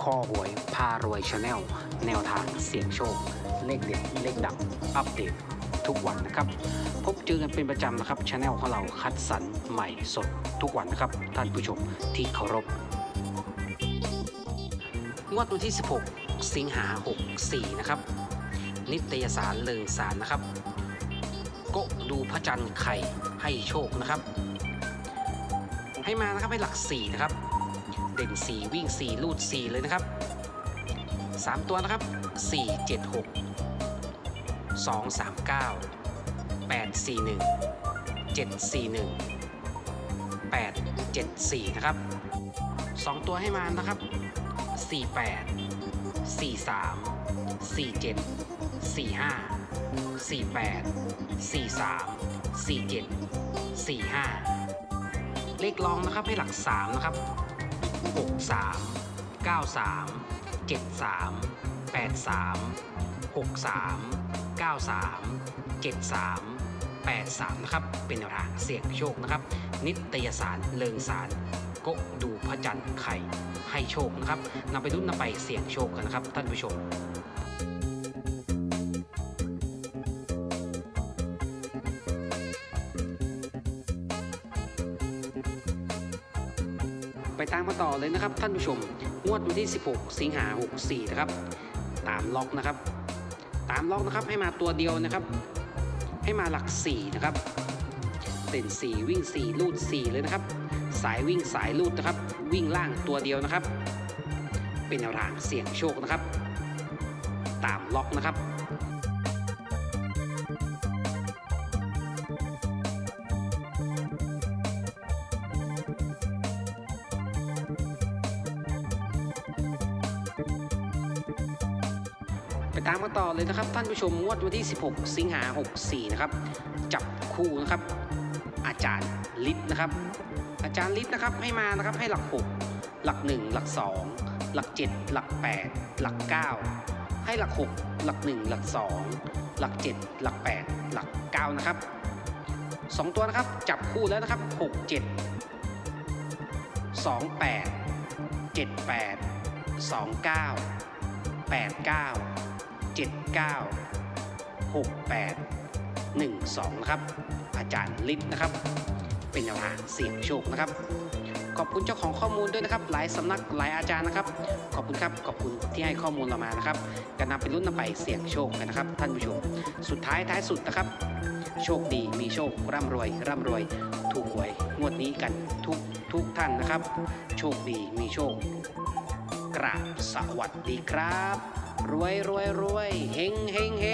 คอหวยพารวยชาแนลแนวทางเสี่ยงโชค เลขเด็ดเลขดังอัปเดตทุกวันนะครับ พบเจอกันเป็นประจำนะครับชาแนลของเราคัดสรรใหม่สดทุกวันนะครับ ท่านผู้ชมที่เคารพงวดวันที่ 16 สิงหา 64 นะครับ นิตยสารเลิงสารนะครับโกะดูพระจันทร์ไข่ให้โชคนะครับ ให้มานะครับให้หลัก 4 นะครับ เด่น 4 วิ่ง 4 ลูด 4 เลยนะครับ 3 ตัวนะครับ 4 7 6 2 3 9 8 4 1 7 4 1 8 7 4 นะครับ 2 ตัวให้มานะครับ 48 43 47 45 48 43 47 45เลขรองนะครับให้หลัก 3 นะครับ 63 93 73 83 63 93 73 83 นะครับ เป็นแนวทางเสี่ยงโชคนะครับ นิตยสารเลิงสารโกดูพระจันทร์ไข่ให้โชคนะครับนำไปรุ่นนำไปเสี่ยงโชคกันนะครับท่านผู้ชม ไปตามมาต่อเลยนะครับท่านผู้ชม งวดวันที่ 16 สิงหา64 นะครับ ตามล็อกนะครับ ตามล็อกนะครับให้มาตัวเดียวนะครับ ให้มาหลัก 4 นะครับเด่น4 วิ่ง 4 ลูด 4 เลยนะครับ สายวิ่งสายลูดนะครับ วิ่งล่างตัวเดียวนะครับ เป็นแนวทางเสี่ยงโชคนะครับ ตามล็อกนะครับ ไปตามกันต่อเลยนะครับ ท่านผู้ชมงวดวันที่ 16 สิงหา64 นะครับ จับคู่นะครับ อาจารย์ลิศนะครับ อาจารย์ลิศนะครับให้มานะครับให้หลัก 6 หลัก 1 หลัก 2 หลัก 7 หลัก 8 หลัก 9 ให้หลัก 6 หลัก 1 หลัก 2 หลัก 7 หลัก 8 หลัก 9 นะครับ 2 ตัวนะครับจับคู่แล้วนะครับ 6 7 2 8 7 8 2 9 79 68 12 นะครับ อาจารย์ลิศนะครับ เป็นแนวทางเสี่ยงโชคนะครับ ขอบคุณเจ้าของข้อมูลด้วยนะครับ หลายสำนักหลายอาจารย์นะครับ ขอบคุณครับ ขอบคุณที่ให้ข้อมูลเรามานะครับกันนำไปรุ่นนำไปเสี่ยงโชคกันนะครับ ท่านผู้ชม สุดท้ายท้ายสุดนะครับ โชคดีมีโชคร่ำรวย ร่ำรวย ถูกหวยงวดนี้กันทุกทุกท่านนะครับ โชคดีมีโชคกราบสวัสดีครับ รวยรวยรวยเฮงเฮงเฮง